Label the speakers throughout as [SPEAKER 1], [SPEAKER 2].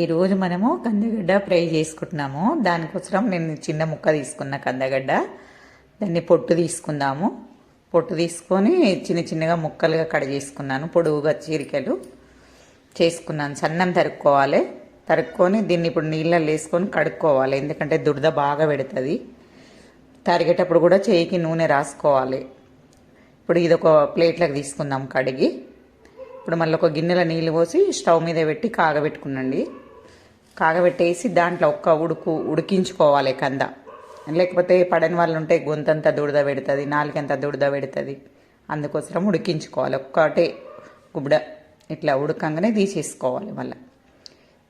[SPEAKER 1] ఈరోజు మనము కందగడ్డ ఫ్రై చేసుకుంటున్నాము. దానికోసం నేను చిన్న ముక్క తీసుకున్న కందగడ్డ. దాన్ని పొట్టు తీసుకుందాము. పొట్టు తీసుకొని చిన్న చిన్నగా ముక్కలుగా కట్ చేసుకున్నాను. పొడవుగా చీరికలు చేసుకున్నాను. సన్నం తరుక్కోవాలి. తరుక్కొని దీన్ని ఇప్పుడు నీళ్ళల్లో వేసుకొని కడుక్కోవాలి. ఎందుకంటే దురద బాగా పెడుతుంది. తరిగేటప్పుడు కూడా చేయికి నూనె రాసుకోవాలి. ఇప్పుడు ఇది ఒక ప్లేట్లోకి తీసుకుందాం కడిగి. ఇప్పుడు మళ్ళీ ఒక గిన్నెలో నీళ్ళు పోసి స్టవ్ మీద పెట్టి కాగబెట్టుకునండి. కాగబెట్టేసి దాంట్లో ఒక్క ఉడుకు ఉడికించుకోవాలి కంద. లేకపోతే పడని వాళ్ళు ఉంటే గొంతంతా దుడద పెడుతుంది నాలుగంతా దుడద పెడుతుంది. అందుకోసం ఉడికించుకోవాలి. ఒక్కటే గుబడ ఇట్లా ఉడకంగానే తీసేసుకోవాలి మళ్ళీ.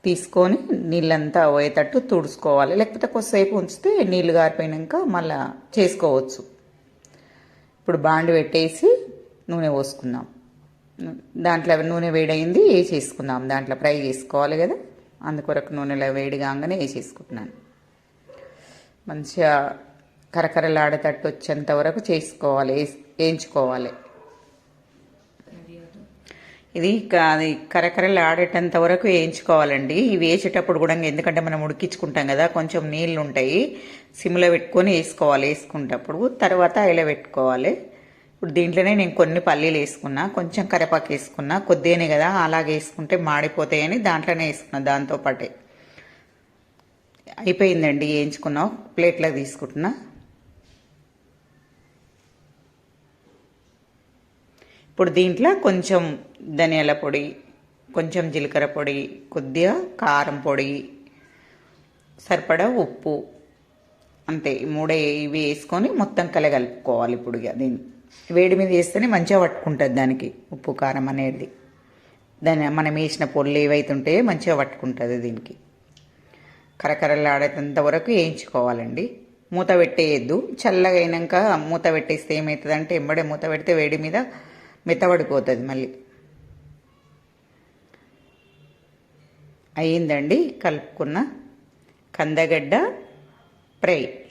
[SPEAKER 1] తీసుకొని నీళ్ళంతా పోయేటట్టు తుడుచుకోవాలి. లేకపోతే కొద్దిసేపు ఉంచితే నీళ్ళు గారిపోయినాక మళ్ళీ చేసుకోవచ్చు. ఇప్పుడు బాండి పెట్టేసి నూనె పోసుకుందాం. దాంట్లో నూనె వేడైంది వేసేసుకుందాం. దాంట్లో ఫ్రై చేసుకోవాలి కదా. అందుకొరకు నూనెలో వేడి కాగానే వేసేసుకుంటున్నాను. మంచిగా కరకరలాడేటట్టు వచ్చేంత వరకు చేసుకోవాలి వేస్- వేయించుకోవాలి. ఇది అది కరకరలు ఆడేటంత వరకు వేయించుకోవాలండి. ఇవి వేసేటప్పుడు కూడా ఎందుకంటే మనం ఉడికించుకుంటాం కదా కొంచెం నీళ్ళు ఉంటాయి. సిమ్లో పెట్టుకొని వేసుకోవాలి వేసుకుంటప్పుడు తర్వాత ఇలా పెట్టుకోవాలి. ఇప్పుడు దీంట్లోనే నేను కొన్ని పల్లీలు వేసుకున్నా కొంచెం కరివేపాకు వేసుకున్నా కొద్దిగానే కదా అలాగే వేసుకుంటే మాడిపోతాయని దాంట్లోనే వేసుకున్నా దాంతో పాటే. అయిపోయిందండి వేయించుకున్నాం ప్లేట్లోకి తీసుకుంటున్నా. ఇప్పుడు దీంట్లో కొంచెం ధనియాల పొడి కొంచెం జీలకర్ర పొడి కొద్దిగా కారం పొడి సరిపడా ఉప్పు అంతే. మూడే ఇవి వేసుకొని మొత్తం కలగలుపుకోవాలి ఇప్పుడు ఇక దీన్ని. వేడి మీద వేస్తేనే మంచిగా పట్టుకుంటుంది దానికి ఉప్పు కారం అనేది. దాని మనం వేసిన పొడులు ఏవైతే ఉంటే మంచిగా పట్టుకుంటుంది దీనికి. కరకరలాడేంత వరకు వేయించుకోవాలండి. మూత పెట్టేయద్దు. చల్లగా అయినాక మూత పెట్టేస్తే ఏమవుతుంది అంటే ఎంబడే మూత పెడితే వేడి మీద మెత్తబడిపోతుంది మళ్ళీ. అయిందండి కలుపుకున్న కందగడ్డ ఫ్రై.